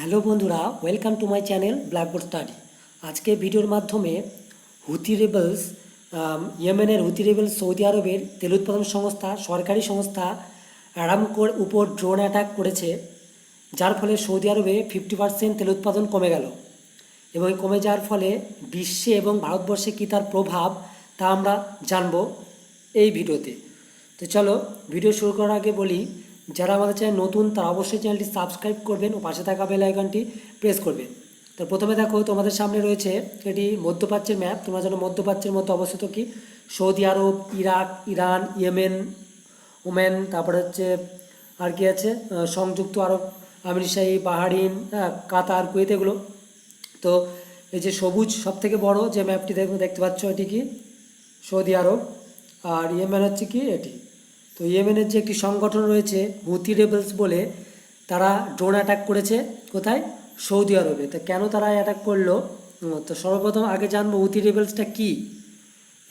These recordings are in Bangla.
হ্যালো বন্ধুরা welcome to my channel blackboard study আজকে ভিডিওর মাধ্যমে হুতি রেবেলস ইয়েমেনের হুতি রেবেলস সৌদি আরবের তেল উৎপাদন সংস্থা, সরকারি সংস্থা আরামকোর উপর ড্রোন অ্যাটাক করেছে, যার ফলে সৌদি আরবে ফিফটি পার্সেন্ট তেল উৎপাদন কমে গেল। এবং কমে যাওয়ার ফলে বিশ্বে এবং ভারতবর্ষে কী তার প্রভাব, তা আমরা জানব এই ভিডিওতে। তো চলো, ভিডিও শুরু করার আগে বলি যারা আমাদের চ্যানেল নতুন তারা অবশ্যই চ্যানেলটি সাবস্ক্রাইব করবেন ও পাশে থাকা বেল আইকনটি প্রেস করবেন। তো প্রথমে দেখো তোমাদের সামনে রয়েছে এটি মধ্যপ্রাচ্যের ম্যাপ তোমরা যেন মধ্যপ্রাচ্যের মধ্যে অবস্থিত কি? Saudi Arab Iraq Iran Yemen Oman তারপরে হচ্ছে আর কি আছে? সংযুক্ত আরব আমিরশাহী বাহারিন হ্যাঁ, কাতার কুয়েত এগুলো। তো এই যে সবুজ সব থেকে বড় যে ম্যাপটি দেখো দেখতে পাচ্ছ এটি কি? সৌদি আরব। আর ইয়েমেন হচ্ছে কি? এটি। তো ইয়েমেনের যে একটি সংগঠন রয়েছে হুতি রেবেলস বলে, তারা ড্রোন অ্যাটাক করেছে কোথায়? সৌদি আরবে। তো কেন তারা অ্যাটাক করল? তো সর্বপ্রথম আগে জানব হুতি রেবেলসটা কি?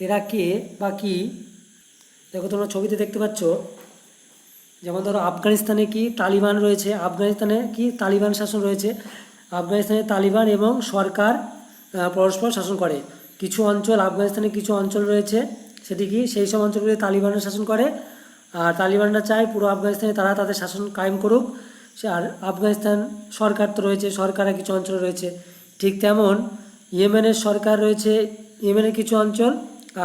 এরা কে বা কি? দেখো তোমরা ছবিতে দেখতে পাচ্ছ, যেমন ধরো আফগানিস্তানে কি তালিবান রয়েছে? আফগানিস্তানে কি তালিবান শাসন রয়েছে? আফগানিস্তানে তালিবান এবং সরকার পরস্পর শাসন করে। কিছু অঞ্চল, আফগানিস্তানে কিছু অঞ্চল রয়েছে, সেটি কি? সেই সব অঞ্চলগুলি তালিবানের শাসন করে। আর তালিবানরা চায় পুরো আফগানিস্তানে তারা তাদের শাসন কায়েম করুক। আর আফগানিস্তান সরকার তো রয়েছে, সরকারের কিছু অঞ্চল রয়েছে। ঠিক তেমন ইয়েমেনের সরকার রয়েছে, ইয়েমেনের কিছু অঞ্চল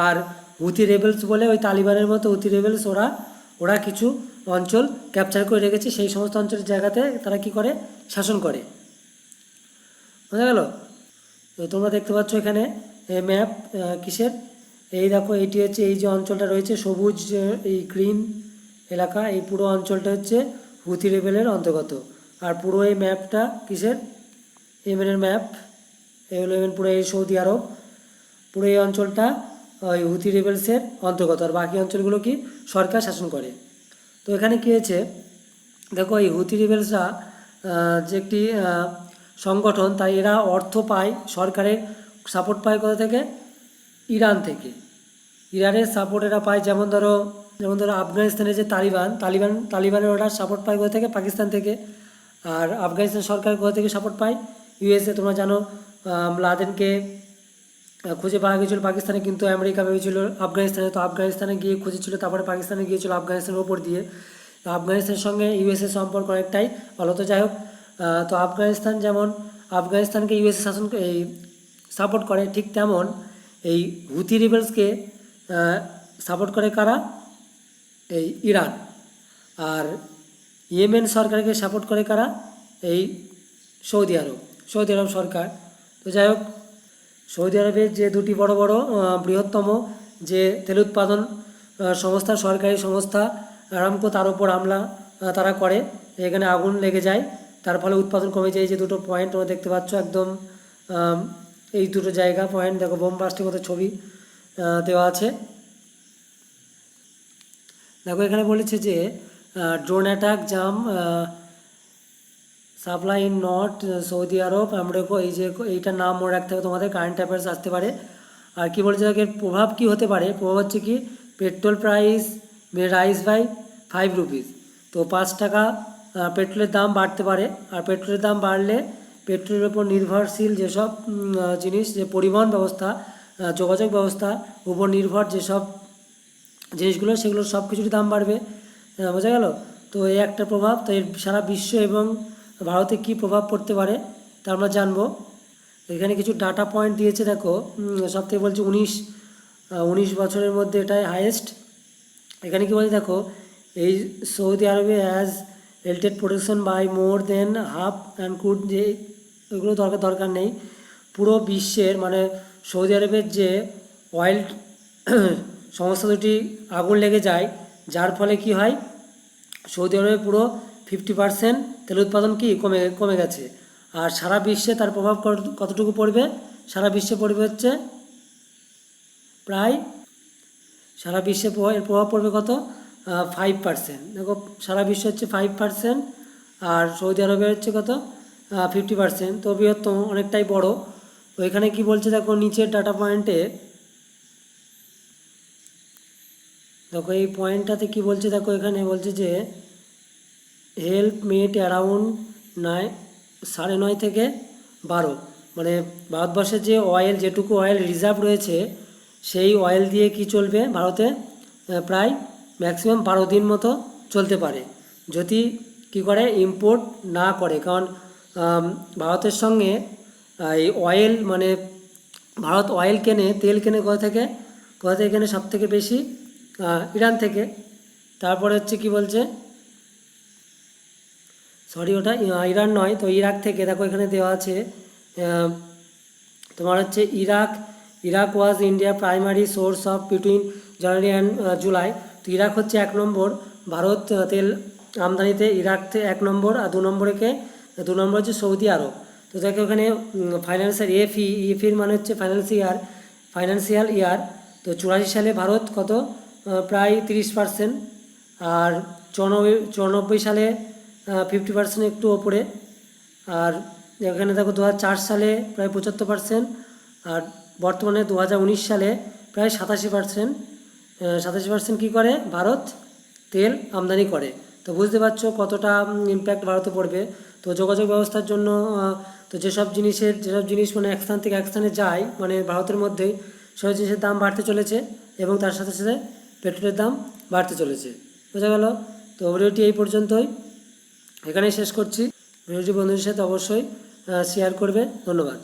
আর হুতি রেবেলস বলে ওই তালিবানের মতো হুতি রেবেলস ওরা ওরা কিছু অঞ্চল ক্যাপচার করে রেখেছে। সেই সমস্ত অঞ্চলের জায়গাতে তারা কি করে? শাসন করে। বোঝা গেল? তো তোমরা দেখতে পাচ্ছ এখানে ম্যাপ কিসের? এই দেখো, এটি হচ্ছে, এই যে অঞ্চলটা রয়েছে, সবুজ এই গ্রিন এলাকা, এই পুরো অঞ্চলটা হচ্ছে হুতি লেভেলের অন্তর্গত। আর পুরো এই ম্যাপটা কিসের? ইয়েমেনের ম্যাপ। এই হলো ইয়েমেন, পুরো এই সৌদি আরব। পুরো এই অঞ্চলটা ওই হুতি রেবেলসের অন্তর্গত। আর বাকি অঞ্চলগুলো কি? সরকার শাসন করে। তো এখানে কী হয়েছে? দেখো, এই হুতি রেবেলসরা যে একটি সংগঠন, তাই এরা অর্থ পায়, সরকারের সাপোর্ট পায় কোথা থেকে? ইরান থেকে। ইরানের সাপোর্ট এরা পায়, যেমন ধরো যেমন ধরো আফগানিস্তানের যে তালিবান তালিবান, তালিবানের ওরা সাপোর্ট পায় কোথা থেকে, পাকিস্তান থেকে। আর আফগানিস্তান সরকার কোথা থেকে সাপোর্ট পায়। ইউএসএ তোমরা জানো লাদেনকে খুঁজে পাওয়া গিয়েছিল পাকিস্তানে, কিন্তু আমেরিকা ভেবেছিল আফগানিস্তানে, তো আফগানিস্তানে গিয়ে খুঁজেছিল, তারপরে পাকিস্তানে গিয়েছিল আফগানিস্তানের ওপর দিয়ে। তো আফগানিস্তানের সঙ্গে ইউএসএ সম্পর্ক অনেকটাই ভালো, তো যাই হোক তো আফগানিস্তান যেমন, আফগানিস্তানকে ইউএসএ শাসন, এই সাপোর্ট করে ঠিক তেমন। এই হুতি রিবেলসকে সাপোর্ট করে কারা? এই ইরান। আর ইয়েমেন সরকারকে সাপোর্ট করে কারা? এই সৌদি আরব। সৌদি আরব সরকার। তো যাই হোক, সৌদি আরবের যে দুটি বড় বড় বৃহত্তম যে তেল উৎপাদন সংস্থা, সরকারি সংস্থা আরামকো তার উপর হামলা তারা করে। এখানে আগুন লেগে যায়। তার ফলে উৎপাদন কমে যায়। যে দুটো পয়েন্ট তোমরা দেখতে পাচ্ছ, একদম এই দুটো জায়গা পয়েন্ট দেখো, বোম মতো ছবি। দেওয়া আছে। দেখো, এখানে বলেছে যে drone attack jam supply in not Saudi Arab America এই যে এইটার নাম মনে রাখতে হবে তোমাদের কারেন্ট অ্যাফেয়ার্স আসতে পারে। আর কি বলছে, এর প্রভাব কি হতে পারে? প্রভাব হচ্ছে কি petrol price rise by five rupees তো পাঁচ টাকা পেট্রোলের দাম বাড়তে পারে। আর পেট্রোলের দাম বাড়লে পেট্রোলের উপর নির্ভরশীল যেসব জিনিস, যে পরিবহন ব্যবস্থা যোগাযোগ ব্যবস্থা উপর নির্ভর যেসব জিনিসগুলো, সেগুলোর সব কিছুরই দাম বাড়বে। বোঝা গেল? তো এই একটা প্রভাব, তো এর সারা বিশ্ব এবং ভারতে কী প্রভাব পড়তে পারে তা আমরা জানব। এখানে কিছু ডাটা পয়েন্ট দিয়েছে, দেখো। সব থেকে বলছে উনিশ উনিশ বছরের মধ্যে এটাই হায়েস্ট এখানে কি বলছে, দেখো, এই সৌদি আরবে as halted production by more than half and crude যে এগুলো দরকার দরকার নেই। পুরো বিশ্বের মানে সৌদি আরবের যে অয়েল সমস্ত দুটি আগুন লেগে যায়, যার ফলে কি হয়? সৌদি আরবে পুরো ফিফটি পার্সেন্ট তেল উৎপাদন কি কমে কমে গেছে। আর সারা বিশ্বে তার প্রভাব কতটুকু পড়বে? সারা বিশ্বে পড়বে হচ্ছে প্রায়, সারা বিশ্বে এর প্রভাব পড়বে কত? ফাইভ পার্সেন্ট দেখো, সারা বিশ্বে হচ্ছে ফাইভ পার্সেন্ট আর সৌদি আরবে হচ্ছে কত? ফিফটি পার্সেন্ট তো বৃহত্তম, অনেকটাই বড়। তো এখানে কি বলছে দেখো, নিচের ডাটা পয়েন্টে দেখো, এই পয়েন্টটাতে কি বলছে দেখো, এখানে বলছে যে হেল্প মেট অ্যারাউন্ড নাইন সাড়ে নয় থেকে বারো। মানে ভারতবর্ষের যে অয়েল যেটুকু অয়েল রিজার্ভ রয়েছে, সেই অয়েল দিয়ে কি চলবে ভারতে? প্রায় ম্যাক্সিমাম বারো দিন মতো চলতে পারে। যদি কি করে? ইম্পোর্ট না করে। কারণ ভারতের সঙ্গে এই অয়েল মানে ভারত অয়েল কেনে, তেল কেনে কোথা থেকে? কোথা থেকে কেনে সব থেকে বেশি ইরান থেকে। তারপরে হচ্ছে কি বলছে? সরি ওটা ইরান নয়, তো ইরাক থেকে। দেখো, এখানে দেওয়া আছে তোমার হচ্ছে Iraq Iraq was India primary source of between January and July তো ইরাক হচ্ছে এক নম্বর। ভারত তেল আমদানিতে ইরাক এক নম্বর, আর দু নম্বরে কে? দু নম্বর হচ্ছে সৌদি আরব। তো দেখো এখানে ফাইন্যান্সিয়াল এফ এফি ইফির মানে হচ্ছে ফাইন্যান্সিয়াল ফাইন্যান্সিয়াল ইয়ার তো চুরাশি সালে ভারত কত? প্রায় তিরিশ পার্সেন্ট আর চুরানব্বই সালে ফিফটি পার্সেন্ট একটু ওপরে। আর এখানে দেখো দু হাজার চার সালে প্রায় পঁচাত্তর পার্সেন্ট আর বর্তমানে দু হাজার উনিশ সালে প্রায় সাতাশি পার্সেন্ট সাতাশি পার্সেন্ট কী করে? ভারত তেল আমদানি করে। তো বুঝতে পারছ কতটা ইম্প্যাক্ট ভারতে পড়বে। তো যোগাযোগ ব্যবস্থার জন্য তো যেসব জিনিসের, যেসব জিনিস মানে এক স্থান থেকে এক স্থানে যায় মানে ভারতের মধ্যে সব জিনিসের দাম বাড়তে চলেছে এবং তার সাথে সাথে পেট্রোলের দাম বাড়তে চলেছে। বোঝা গেল? তো ভিডিওটি এই পর্যন্তই। এখানেই শেষ করছি। ভিডিওটি বন্ধুদের সাথে অবশ্যই শেয়ার করবে। ধন্যবাদ।